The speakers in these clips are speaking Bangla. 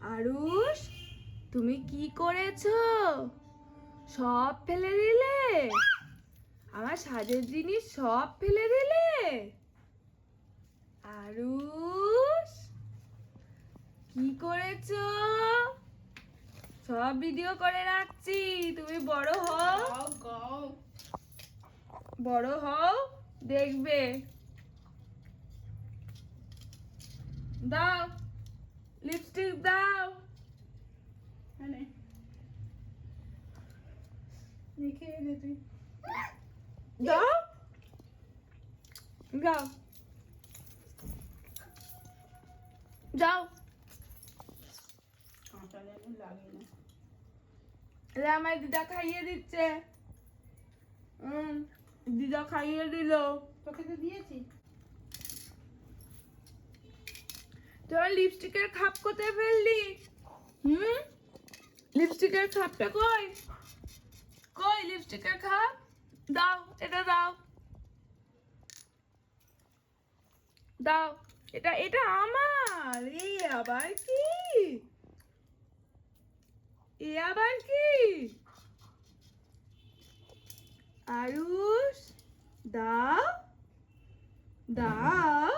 আরুষ তুমি কি করেছ? সব ফেলে দিলে? আমার সাজের জিনিস সব ফেলে দিলে? আরুষ কি করেছ? সব ভিডিও করে রাখছি তুমি বড় হও। বড় হও দেখবে। দাও। লিপস্টিক দাও। দাও। যাও যাও আমার দিদা খাইয়ে দিচ্ছে। দিদা খাইয়ে দিল। তোকে তো দিয়েছি। তোমার লিপস্টিকের খাপ কোথায় ফেললি? হুম? লিপস্টিকের খাপটা কই? কই লিপস্টিকের খাপ? দাও, এটা দাও। দাও, এটা এটা আমার। এই আবার কি? এ আবার কি? আয়ুষ দাও দাও,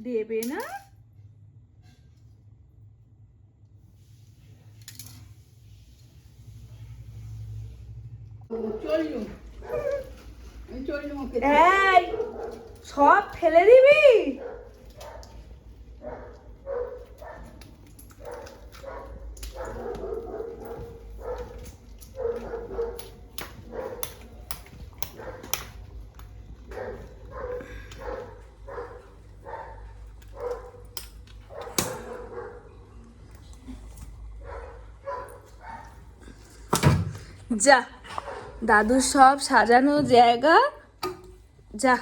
দেবে না? এই সব ফেলে দিবি? যা। দাদু সব সাজানো জায়গা যা